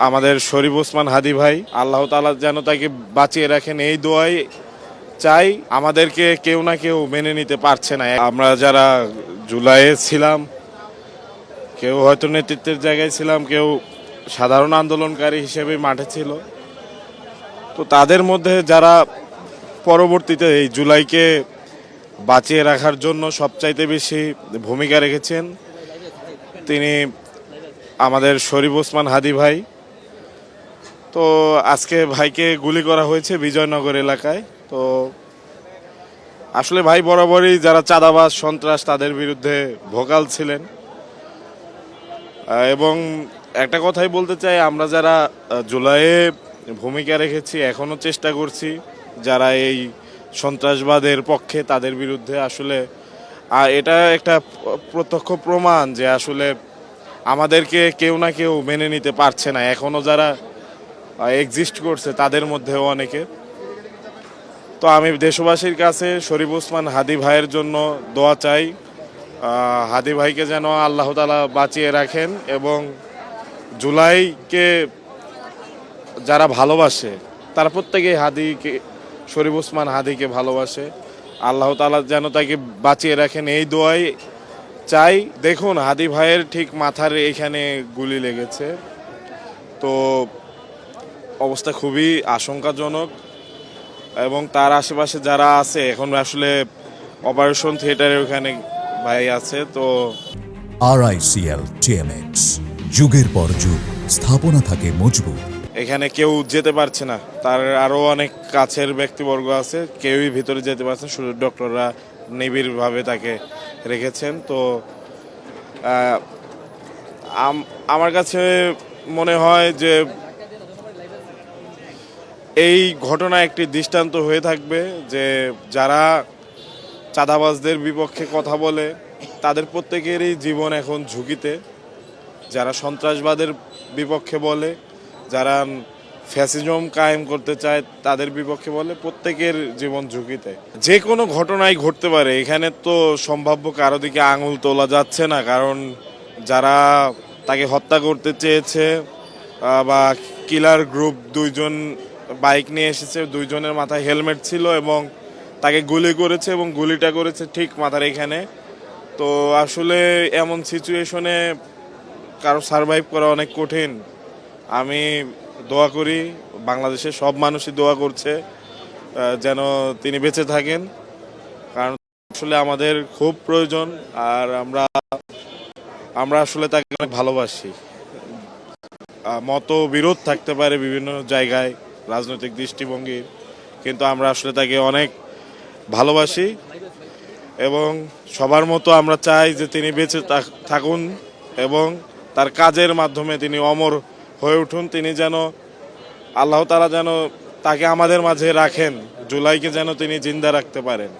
আমাদের শরীফ ওসমান হাদি ভাই, আল্লাহ তালা যেন তাকে বাঁচিয়ে রাখেন এই দোয়াই চাই। আমাদেরকে কেউ না কেউ মেনে নিতে পারছে না। আমরা যারা জুলাইয়ে ছিলাম, কেউ হয়তো নেতৃত্বের জায়গায় ছিলাম, কেউ সাধারণ আন্দোলনকারী হিসেবে মাঠে ছিল। তো তাদের মধ্যে যারা পরবর্তীতে এই জুলাইকে বাঁচিয়ে রাখার জন্য সবচাইতে বেশি ভূমিকা রেখেছেন, তিনি আমাদের শরীফ ওসমান হাদি ভাই। তো আজকে ভাইকে গুলি করা হয়েছে বিজয়নগর এলাকায়। তো আসলে ভাই বরাবরই যারা চাঁদাবাজ, সন্ত্রাস তাদের বিরুদ্ধে ভোকাল ছিলেন। এবং একটা কথাই বলতে চাই, আমরা যারা জুলাইয়ে ভূমিকা রেখেছি এখনও চেষ্টা করছি যারা এই সন্ত্রাসবাদের পক্ষে তাদের বিরুদ্ধে আসলে এটা একটা প্রত্যক্ষ প্রমাণ যে আসলে আমাদেরকে কেউ না কেউ মেনে নিতে পারছে না। এখনও যারা এক্সিস্ট করছে তাদের মধ্যেও অনেকে তো আমি দেশবাসীর কাছে শরীফ ওসমান হাদি ভাইয়ের জন্য দোয়া চাই। হাদি ভাইকে যেন আল্লাহ তালা বাঁচিয়ে রাখেন এবং জুলাইকে যারা ভালোবাসে, তারা প্রত্যেকেই হাদিকে, শরীফ ওসমান হাদিকে ভালোবাসে। আল্লাহ তালা যেন তাকে বাঁচিয়ে রাখেন এই দোয়াই চাই। দেখুন, হাদি ভাইয়ের ঠিক মাথার এখানে গুলি লেগেছে। তো অবস্থা খুবই আশঙ্কাজনক এবং তার আশেপাশে যারা আছে এখন আসলে অপারেশন থিয়েটারের ওখানে ভাই আছে তো আর আরআইসিএল টিএমএক্স যুগের পর যুগ স্থাপনা থাকে মজবুত। এখানে কেউ যেতে পারছে না। তার আরও অনেক কাছের ব্যক্তিবর্গ আছে কেউই ভিতরে যেতে পারছে না, শুধু ডক্টররা নিবিড়ভাবে তাকে রেখেছেন। তো আমার কাছে মনে হয় যে এই ঘটনা একটি দৃষ্টান্ত হয়ে থাকবে যে যারা চাঁদাবাজদের বিপক্ষে কথা বলে, তাদের প্রত্যেকেরই জীবন এখন ঝুঁকিতে। যারা সন্ত্রাসবাদের বিপক্ষে বলে, যারা ফ্যাসিজম কায়েম করতে চায়, তাদের বিপক্ষে বলে, প্রত্যেকের জীবন ঝুঁকিতে। যে কোনো ঘটনাই ঘটতে পারে, এখানে তো সম্ভাব্য কারও দিকে আঙুল তোলা যাচ্ছে না, কারণ যারা তাকে হত্যা করতে চেয়েছে বা কিলার গ্রুপ দুইজন বাইক নিয়ে এসেছে, দুইজনের মাথায় হেলমেট ছিল এবং তাকে গুলি করেছে এবং গুলিটা করেছে ঠিক মাথার এখানে। তো আসলে এমন সিচুয়েশনে কারও সারভাইভ করা অনেক কঠিন। আমি দোয়া করি, বাংলাদেশের সব মানুষই দোয়া করছে যেন তিনি বেঁচে থাকেন। কারণ আসলে আমাদের খুব প্রয়োজন আর আমরা আমরা আসলে তাকে অনেক ভালোবাসি। মত বিরোধ থাকতে পারে বিভিন্ন জায়গায়। রাজনৈতিক দৃষ্টিভঙ্গির, কিন্তু আমরা আসলে তাকে অনেক ভালোবাসি এবং সবার মতো আমরা চাই যে তিনি বেঁচে থাকুন এবং তার কাজের মাধ্যমে তিনি অমর হয়ে উঠুন। তিনি যেন, আল্লাহ তারা যেন তাকে আমাদের মাঝে রাখেন, জুলাইকে যেন তিনি জিন্দা রাখতে পারেন।